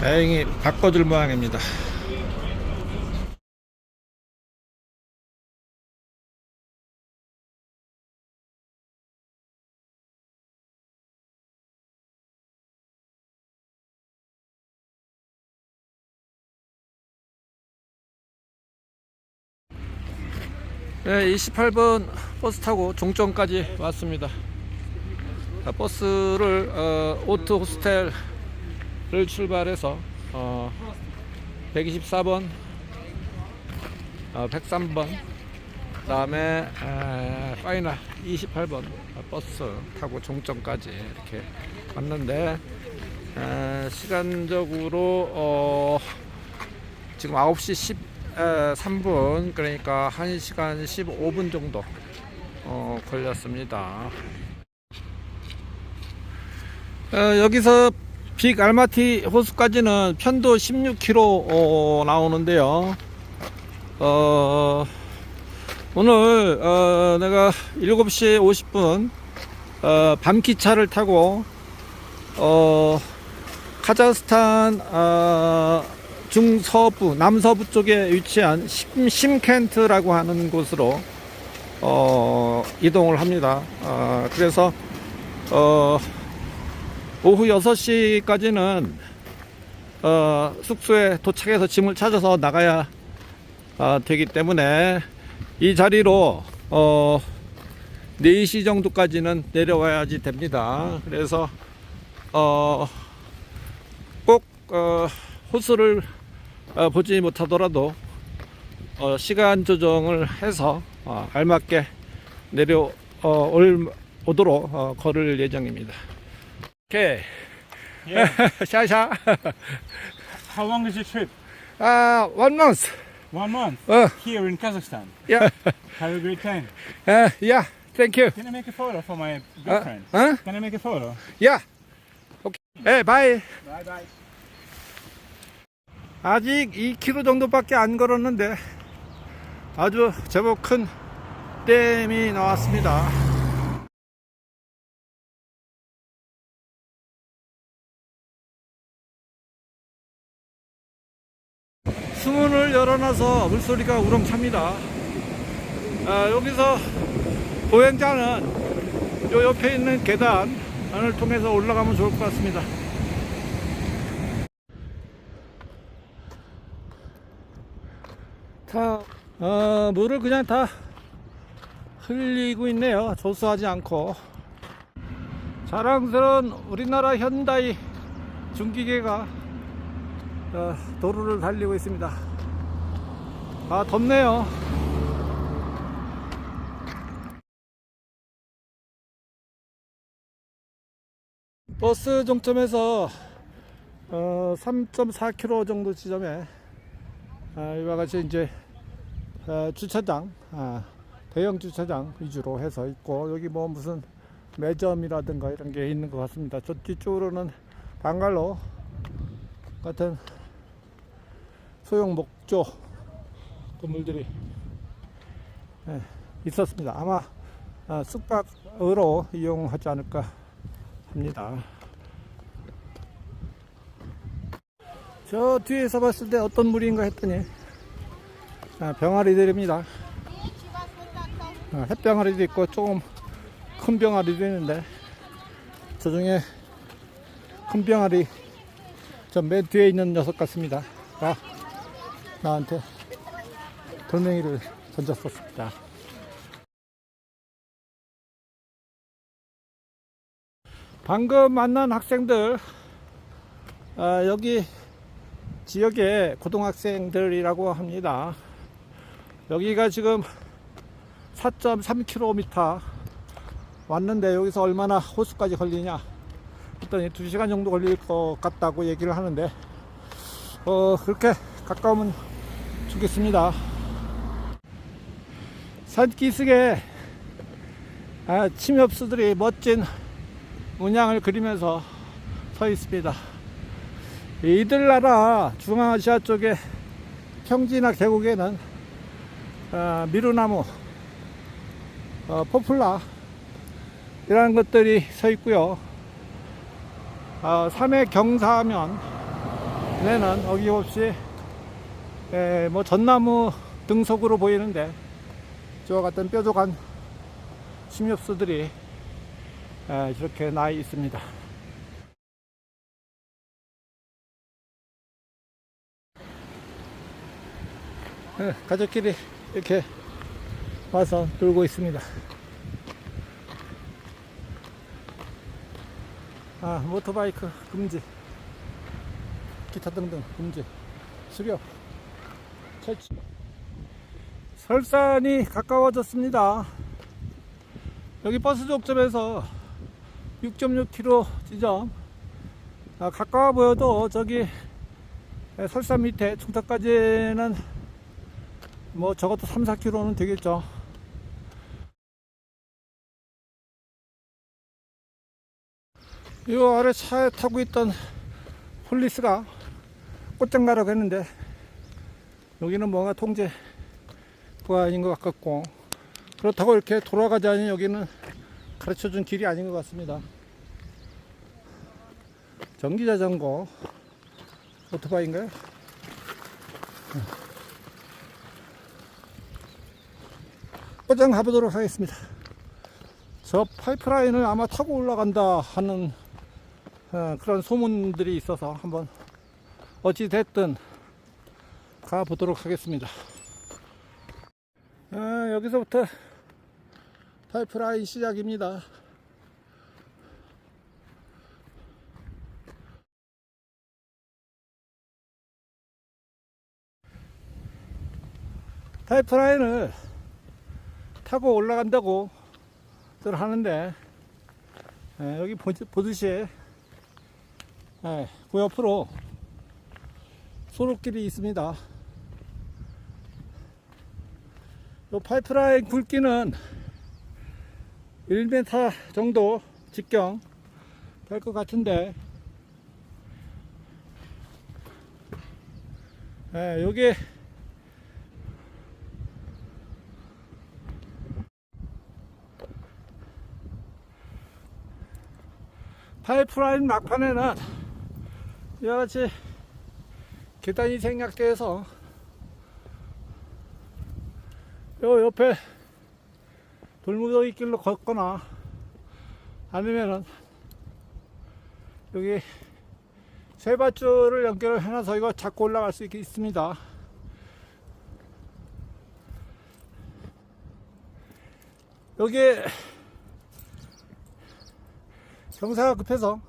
다행히 바꿔줄 모양입니다. 네, 28번 버스 타고 종점까지 왔습니다. 자, 버스를 어, 오트 호스텔 을 출발해서 어, 124번, 어, 103번, 그 다음에 에, 파이널 28번 버스 타고 종점까지 이렇게 왔는데 에, 시간적으로 어, 지금 9시 13분 그러니까 1시간 15분 정도 어, 걸렸습니다. 어, 여기서 빅 알마티 호수까지는 편도 16km 어, 나오는데요. 어, 오늘 어, 내가 7시 50분 어, 밤기차를 타고 어, 카자흐스탄 어, 중서부 남서부 쪽에 위치한 심, 심켄트라고 하는 곳으로 어, 이동을 합니다. 어, 그래서 어, 오후 6시까지는 어, 숙소에 도착해서 짐을 찾아서 나가야 어, 되기 때문에 이 자리로 어, 4시 정도까지는 내려와야지 됩니다. 그래서 어, 꼭 어, 호수를 어, 보지 못하더라도 어, 시간 조정을 해서 어, 알맞게 내려 어, 어, 걸을 예정입니다. 오케이. Yeah. 샤샤. How long is your trip? 아, one month. One month. 어, Here in Kazakhstan. yeah. Have a great time. 아, yeah. Thank you. Can I make a photo for my 어, girlfriend? 어? Can I make a photo? Yeah. 오케이. 예, 바이. Bye bye. 아직 2km 정도밖에 안 걸었는데 아주 제법 큰 댐이 나왔습니다. 수문을 열어놔서 물소리가 우렁찹니다. 아, 여기서 보행자는 요 옆에 있는 계단을 통해서 올라가면 좋을 것 같습니다. 다, 어, 물을 그냥 다 흘리고 있네요. 조수하지 않고. 자랑스러운 우리나라 현다이 중기계가 어, 도로를 달리고 있습니다. 아, 덥네요. 버스 종점에서 어, 3.4km 정도 지점에 아, 이와 같이 이제 어, 주차장, 아, 대형 주차장 위주로 해서 있고 여기 뭐 무슨 매점이라든가 이런 게 있는 것 같습니다. 저 뒤쪽으로는 방갈로 같은 소형 목조 건물들이 예, 있었습니다. 아마 아, 숙박으로 이용하지 않을까 합니다. 저 뒤에서 봤을 때 어떤 물인가 했더니 아, 병아리들입니다. 아, 햇병아리도 있고 조금 큰 병아리도 있는데 저 중에 큰 병아리 저 맨 뒤에 있는 녀석 같습니다. 가 나한테 돌멩이를 던졌었습니다. 방금 만난 학생들 아, 여기 지역의 고등학생들이라고 합니다. 여기가 지금 4.3km 왔는데 여기서 얼마나 호수까지 걸리냐 했더니 2시간 정도 걸릴 것 같다고 얘기를 하는데 어 그렇게 가까우면 좋겠습니다. 산기슭에 아, 침엽수들이 멋진 문양을 그리면서 서 있습니다. 이들 나라 중앙아시아 쪽의 평지나 계곡에는 어, 미루나무, 어, 포플라 이런 것들이 서 있고요. 어, 산에 경사하면 내는 어김없이 에, 뭐 전나무 등속으로 보이는데 저와 같은 뾰족한 침엽수들이 에, 이렇게 나 있습니다. 에, 가족끼리 이렇게 와서 놀고 있습니다. 아, 모터바이크 금지. 기타 등등 금지. 수료. 철치. 설산이 가까워졌습니다. 여기 버스 종점에서 6.6km 지점. 아, 가까워 보여도 저기 설산 밑에 중턱까지는 뭐 적어도 3, 4km는 되겠죠. 이 아래 차에 타고 있던 폴리스가 꽃장 가라고 했는데 여기는 뭔가 통제가 아닌 것 같고 그렇다고 이렇게 돌아가자니 여기는 가르쳐 준 길이 아닌 것 같습니다. 전기자전거 오토바이인가요? 꽃장 가보도록 하겠습니다. 저 파이프라인을 아마 타고 올라간다 하는 어, 그런 소문들이 있어서 한번 어찌 됐든 가 보도록 하겠습니다. 아, 여기서부터 파이프라인 시작입니다. 파이프라인을 타고 올라간다고 들 하는데 예, 여기 보, 보듯이 예, 그 옆으로 소로길이 있습니다. 이 파이프라인 굵기는 1m 정도 직경 될 것 같은데 예, 여기 파이프라인 막판에는 이와 같이 계단이 생략돼서 요 옆에 돌무더기 길로 걷거나 아니면은 여기 세 밧줄을 연결을 해놔서 이거 잡고 올라갈 수 있, 있습니다. 여기 경사가 급해서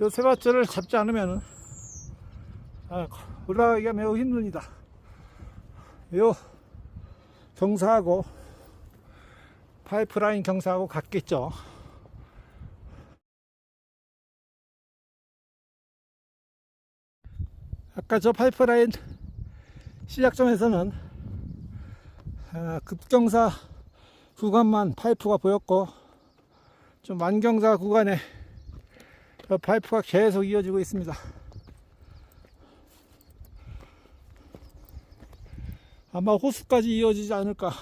요 세 밧줄을 잡지 않으면 아, 올라가기가 매우 힘듭니다. 요 경사하고 파이프라인 경사하고 같겠죠. 아까 저 파이프라인 시작점에서는 아, 급경사 구간만 파이프가 보였고 좀 만경사 구간에 저 파이프가 계속 이어지고 있습니다. 아마 호수까지 이어지지 않을까.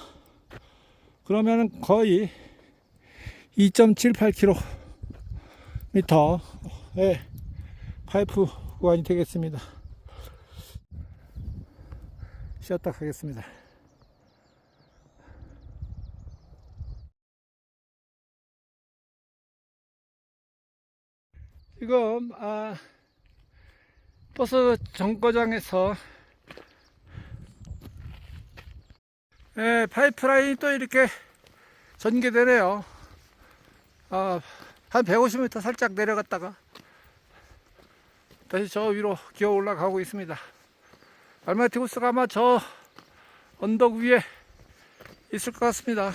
그러면은 거의 2.78km의 파이프 구간이 되겠습니다. 쉬었다 가겠습니다. 지금 아, 버스 정거장에서 예, 파이프라인이 또 이렇게 전개되네요. 아, 한 150m 살짝 내려갔다가 다시 저 위로 기어 올라가고 있습니다. 알마티우스가 아마 저 언덕 위에 있을 것 같습니다.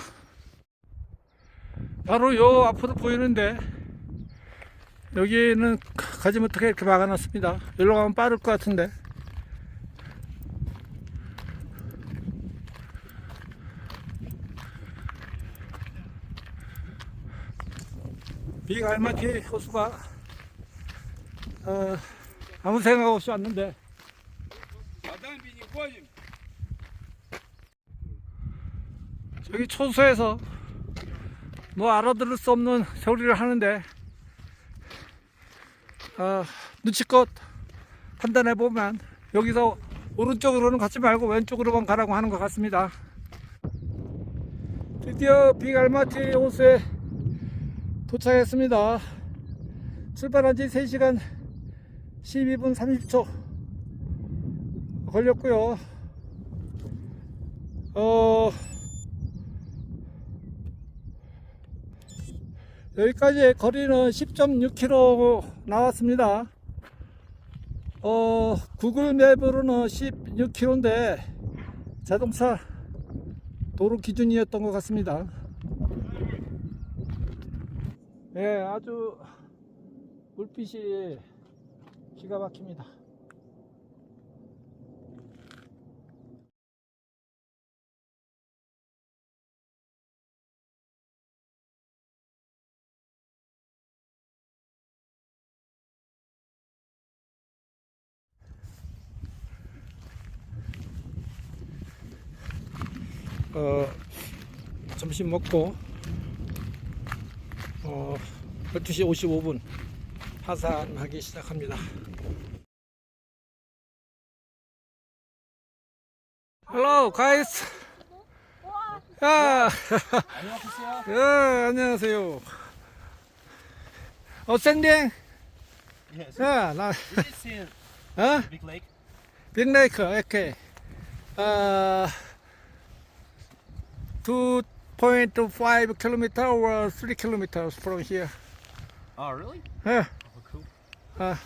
바로 요 앞으로 보이는데 여기는 가지 못하게 이렇게 막아놨습니다. 여기로 가면 빠를 것 같은데. 비가 알마티 호수가 어, 아무 생각 없이 왔는데 저기 초소에서 뭐 알아들을 수 없는 소리를 하는데 어, 눈치껏 판단해 보면 여기서 오른쪽으로는 가지 말고 왼쪽으로만 가라고 하는 것 같습니다. 드디어 빅알마티 호수에 도착했습니다. 출발한 지 3시간 12분 30초 걸렸고요. 어, 여기까지 거리는 10.6km 나왔습니다. 어, 구글 맵으로는 16km인데 자동차 도로 기준이었던 것 같습니다. 예, 아주 물빛이 기가 막힙니다. 어, 점심 먹고 어, 12시 55분 하산하기 시작합니다. Hello guys. 야, 안녕하세요. 야, 안녕하세요. 어, 샌딩? Yes. 야, 나, 어? Big Lake? 빅레이크, 오케이. 어, 2.5 kilometer or 3 kilometers from here. Oh, really? 예, Oh, cool. 어,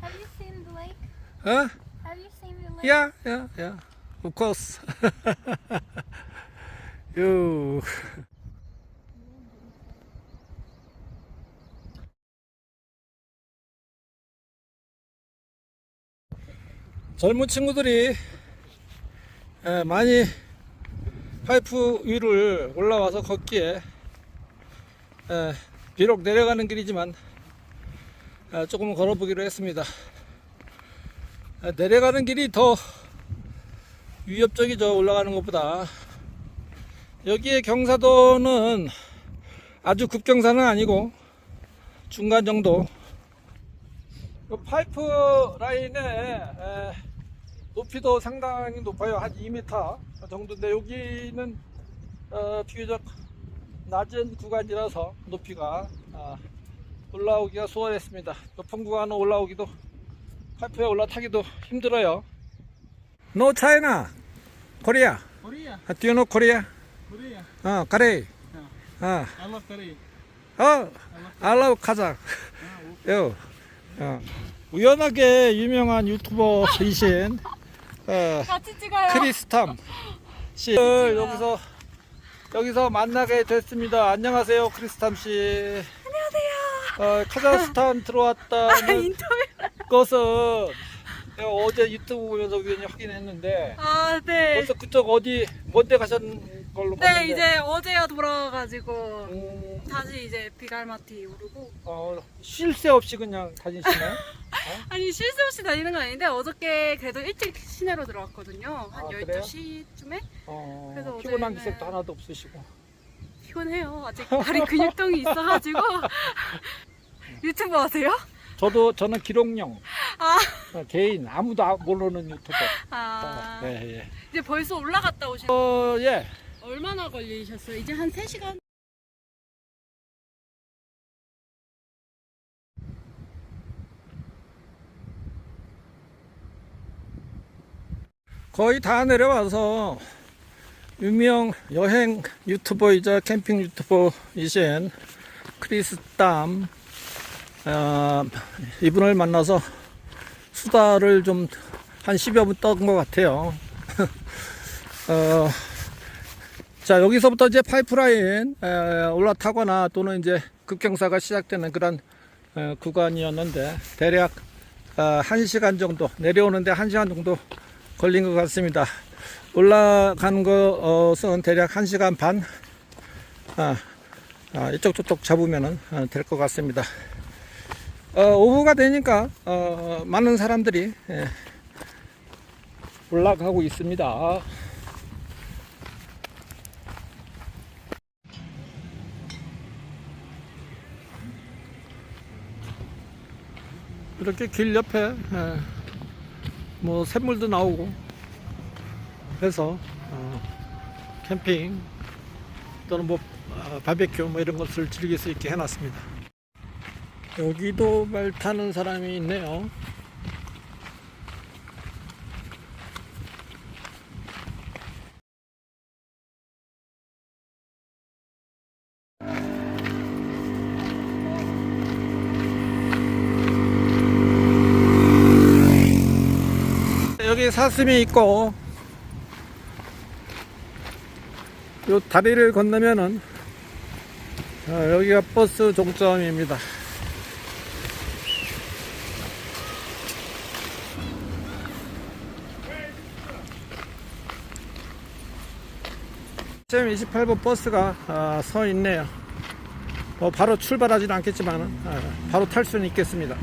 Have you seen the lake? 어? Have you seen the lake? Yeah, yeah, yeah. Of course. 요. 젊은 친구들이 에, 많이 파이프 위를 올라와서 걷기에 에, 비록 내려가는 길이지만 에, 조금 걸어보기로 했습니다. 에, 내려가는 길이 더 위협적이죠 올라가는 것보다. 여기에 경사도는 아주 급경사는 아니고 중간 정도. 그 파이프 라인의 에, 높이도 상당히 높아요. 한 2m 정도인데 여기는 어, 비교적 낮은 구간이라서 높이가 아, 올라오기가 수월했습니다 높은 구간은 올라오기도 파이프에 올라타기도 힘들어요 No China, Korea. Korea. Uh, Do you know Korea? Korea. 어, Korea. 어, I love Korea. 어, I love Kazakh. 요, 어. 우연하게 유명한 유튜버이신 어, 같이 찍어요. 크리스탐 씨 어, 여기서 여기서 만나게 됐습니다. 안녕하세요, 크리스탐 씨. 안녕하세요. 어, 카자흐스탄 들어왔다는 인터뷰. 것은 내가 어제 유튜브 보면서 우연히 확인했는데 아, 네. 벌써 그쪽 어디 먼데 가신 걸로 네, 봤는데 이제 어제야 돌아와가지고 음, 다시 이제 비갈마티 오르고 어, 쉴 새 없이 그냥 다니시네 아니 쉴새 없이 다니는 건 아닌데 어저께 그래도 일찍 시내로 들어왔거든요. 한 아, 그래요? 12시쯤에 어, 그래서 피곤한 어제는- 기색도 하나도 없으시고 피곤해요. 아직 다리 근육통이 있어가지고 유튜브 하세요? 저도 저는 기록용 아, 어, 개인 아무도 아- 모르는 유튜버 아 예, 예. 이제 벌써 올라갔다 오신 어, 예. 얼마나 걸리셨어요? 이제 한 3시간? 거의 다 내려와서 유명 여행 유튜버이자 캠핑 유튜버이신 크리스땀 어, 이분을 만나서 수다를 좀 한 10여 분떤것 같아요. 어, 자 여기서부터 이제 파이프라인 에, 올라타거나 또는 이제 급경사가 시작되는 그런 어, 구간이었는데 대략 어, 1시간 정도 내려오는데 1시간 정도 걸린 것 같습니다. 올라가는 것은 대략 1시간 반 아, 아, 이쪽 저쪽 잡으면 될것 같습니다. 어, 오후가 되니까 어, 많은 사람들이 예, 올라가고 있습니다. 이렇게 길 옆에 예, 뭐 샘물도 나오고 해서 어, 캠핑 또는 뭐 아, 바베큐 뭐 이런 것을 즐길 수 있게 해놨습니다. 여기도 말 타는 사람이 있네요. 사슴이 있고 요 다리를 건너면은 어, 여기가 버스 종점입니다. 지금 28번 버스가 아, 서 있네요. 뭐 바로 출발하지는 않겠지만 바로 탈 수는 있겠습니다.